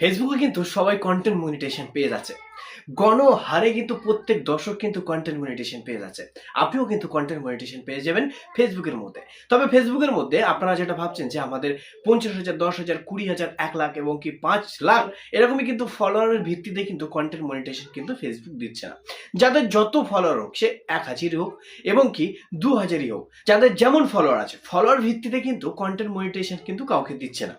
ফেসবুকে কিন্তু সবাই কন্টেন্ট মনিটেশন পেয়ে যাচ্ছে। গণ হারে কিন্তু প্রত্যেক দর্শক কিন্তু কন্টেন্ট মনিটেশন পেয়ে যাচ্ছে। আপনিও কিন্তু কন্টেন্ট মনিটেশন পেয়ে যাবেন ফেসবুকের মধ্যে। তবে ফেসবুকের মধ্যে আপনারা যেটা ভাবছেন যে আমাদের পঞ্চাশ হাজার, দশ হাজার, কুড়ি হাজার, এক লাখ এবং কি পাঁচ লাখ, এরকমই কিন্তু ফলোয়ারের ভিত্তিতে কিন্তু কন্টেন্ট মনিটেশন কিন্তু ফেসবুক দিচ্ছে না। যাদের যত ফলোয়ার হোক, সে এক হাজারই হোক এবং কি দু হাজারই হোক, যাদের যেমন ফলোয়ার আছে ফলোয়ার ভিত্তিতে কিন্তু কন্টেন্ট মনিটেশন কিন্তু কাউকে দিচ্ছে না।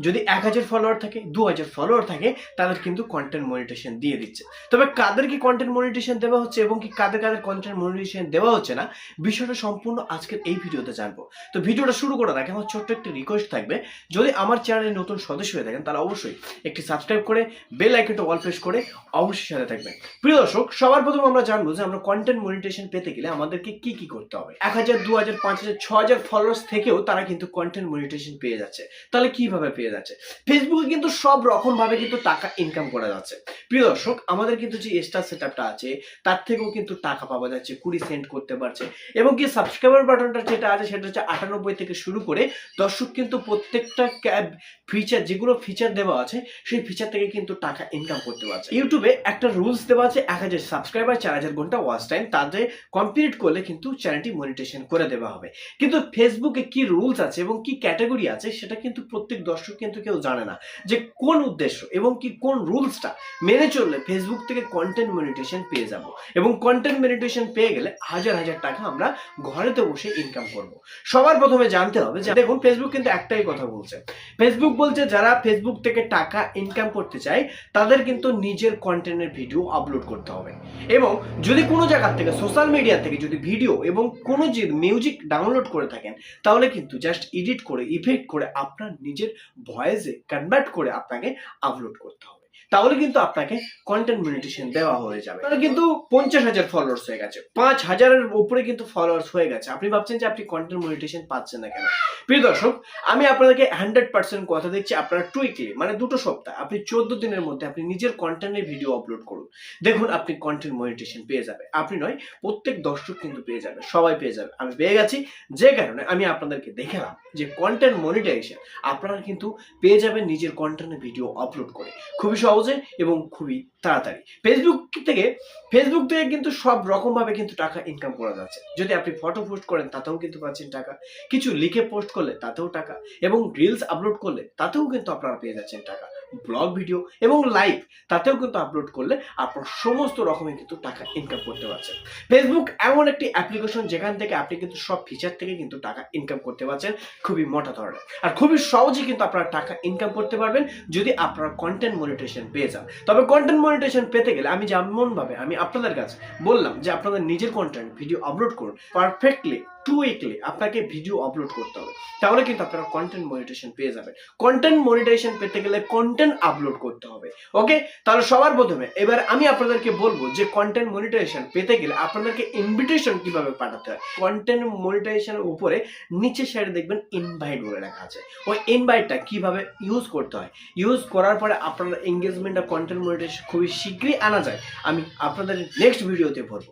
যদি এক হাজার ফলোয়ার থাকে, দু হাজার ফলোয়ার থাকে তাদের কিন্তু কন্টেন্ট মনিটেশন দিয়ে দিচ্ছে। তবে কাদেরকে কন্টেন্ট মনিটেশন দেওয়া হচ্ছে এবং কি কাদের কাদের কন্টেন্ট মনিটেশন দেওয়া হচ্ছে না, বিষয়টা সম্পূর্ণ আজকের এই ভিডিওতে জানব। তো ভিডিওটা শুরু করার আগে আমার ছোট্ট একটি রিকোয়েস্ট থাকবে, যদি আমার চ্যানেলে নতুন সদস্য হয়ে থাকেন, তাহলে অবশ্যই একটি সাবস্ক্রাইব করে বেল আইকনটা অল প্রেস করে অবশ্যই সাথে থাকবেন। প্রিয় দর্শক, সবার প্রথমে আমরা জানব যে আমরা কন্টেন্ট মনিটেশন পেতে গেলে আমাদেরকে কি কি করতে হবে। এক হাজার, দু হাজার, পাঁচ হাজার, ছ হাজার ফলোয়ার্স থেকেও তারা কিন্তু কন্টেন্ট মনিটেশন পেয়ে যাচ্ছে। তাহলে কীভাবে পেয়ে যাচ্ছে। ফেসবুকে কিন্তু সব রকম ভাবে কিন্তু টাকা ইনকাম করা যাচ্ছে। প্রিয় দর্শক, আমাদের কিন্তু যে স্টার সেট আছে, তার থেকেও কিন্তু টাকা পাওয়া যাচ্ছে, কুড়ি সেন্ট করতে পারছে। এবং কি সাবস্ক্রাইবার বাটনটা যেটা আছে, সেটা হচ্ছে আটানব্বই থেকে শুরু করে দর্শক কিন্তু প্রত্যেকটা ক্যাব ফিচার যেগুলো ফিচার দেওয়া আছে, সেই ফিচার থেকে কিন্তু টাকা ইনকাম করতে পারছে। ইউটিউবে একটা রুলস দেওয়া আছে, এক হাজার সাবস্ক্রাইবার চার হাজার ঘণ্টা ওয়াচ টাইম তাদের কমপ্লিট করলে কিন্তু চ্যানেলটি মনিটেশন করে দেওয়া হবে। কিন্তু ফেসবুকে কি রুলস আছে এবং কি ক্যাটাগরি আছে, সেটা কিন্তু প্রত্যেক দর্শক কিন্তু কেউ জানে না। যে কোন উদ্দেশ্য এবং কি কোন রুলসটা মেনে চললে ফেসবুক থেকে কন্টেন্ট মনিটেশন পেয়ে যাব এবং কন্টেন্ট মনিটেশন পেয়ে গেলে হাজার হাজার টাকা আমরা ঘরেতে বসে ইনকাম করব। সবার প্রথমে জানতে হবে যে দেখুন ফেসবুক কিন্তু একটাই কথা বলছে। ফেসবুক বলছে, যারা ফেসবুক থেকে টাকা ইনকাম করতে চায়, তাদের কিন্তু নিজের কন্টেন্টের ভিডিও আপলোড করতে হবে। এবং যদি কোনো জায়গা থেকে সোশ্যাল মিডিয়া থেকে যদি ভিডিও এবং কোনো যে মিউজিক ডাউনলোড করে থাকেন, তাহলে কিন্তু জাস্ট এডিট করে ইফেক্ট করে আপনার নিজের ভয়েসে কনভার্ট করে আপনাকে আপলোড করতে হবে। তাহলে কিন্তু আপনাকে কন্টেন্ট মনিটেশন দেওয়া হয়ে যাবে। তাহলে কিন্তু পঞ্চাশ হাজার ফলোয়ার্স হয়ে গেছে। পাঁচ হাজারের উপরে কিন্তু ফলোয়ার্স হয়ে গেছে। আপনি ভাবছেন যে আপনি কন্টেন্ট মনিটেশন পাচ্ছেন না কেন? প্রিয় দর্শক, আমি আপনাদেরকে হান্ড্রেড পার্সেন্ট কথা দিচ্ছি আপনারা টুইকলি মানে দুটো সপ্তাহ, আপনি চোদ্দ দিনের মধ্যে আপনি নিজের কন্টেন্টের ভিডিও আপলোড করুন। দেখুন আপনি কন্টেন্ট মনিটেশন পেয়ে যাবে আপনি নয়, প্রত্যেক দর্শক কিন্তু পেয়ে যাবে, সবাই পেয়ে যাবে। আমি পেয়ে গেছি, যে কারণে আমি আপনাদেরকে দেখালাম যে কন্টেন্ট মনিটাইজেশন আপনারা কিন্তু পেয়ে যাবেন নিজের কন্টেন্টের ভিডিও আপলোড করে। খুবই সহজে এবং খুবই তাড়াতাড়ি। ফেসবুক থেকে ফেসবুক থেকে কিন্তু সব রকম ভাবে কিন্তু টাকা ইনকাম করা যাচ্ছে। যদি আপনি ফটো পোস্ট করেন, তাতেও কিন্তু পাচ্ছেন টাকা। কিছু লিখে পোস্ট করলে, তাতেও টাকা। এবং রিলস আপলোড করলে, তাতেও কিন্তু আপনারা পেয়ে যাচ্ছেন টাকা। ব্লগ ভিডিও এবং লাইভ তাতেও কিন্তু আপলোড করলে আপনার সমস্ত রকমের কিন্তু টাকা ইনকাম করতে পারছেন। ফেসবুক এমন একটি অ্যাপ্লিকেশন যেখান থেকে আপনি কিন্তু সব ফিচার থেকে কিন্তু টাকা ইনকাম করতে পারছেন, খুবই মোটা ধরনের। আর খুবই সহজে কিন্তু আপনারা টাকা ইনকাম করতে পারবেন যদি আপনারা কন্টেন্ট মনিটেশন পেয়ে যান। তবে কন্টেন্ট মনিটেশন পেতে গেলে আমি যেমন ভাবে আমি আপনাদের কাছে বললাম যে আপনাদের নিজের কন্টেন্ট ভিডিও আপলোড করুন পারফেক্টলি টু উইকলি আপনাকে ভিডিও আপলোড করতে হবে। তাহলে কিন্তু আপনারা কন্টেন্ট মনিটেশন পেয়ে যাবেন। কন্টেন্ট মনিটেশন পেতে গেলে কন্টেন্ট আপলোড করতে হবে। ওকে তাহলে সবার প্রথমে এবার আমি আপনাদেরকে বলব যে কন্টেন্ট মনিটাইজেশন পেতে গেলে আপনাদেরকে ইনভিটেশন কীভাবে পাঠাতে হয়? কন্টেন্ট মনিটাইজেশনের উপরে নিচে সাইডে দেখবেন ইনভাইট বলে লেখা আছে। ওই ইনভাইটটা কীভাবে ইউজ করতে হয়? ইউজ করার পরে আপনার এঙ্গেজমেন্ট আর কন্টেন্ট মনিটাইজেশন খুবই শীঘ্রই আনা যায়। আমি আপনাদের নেক্সট ভিডিওতে বলব।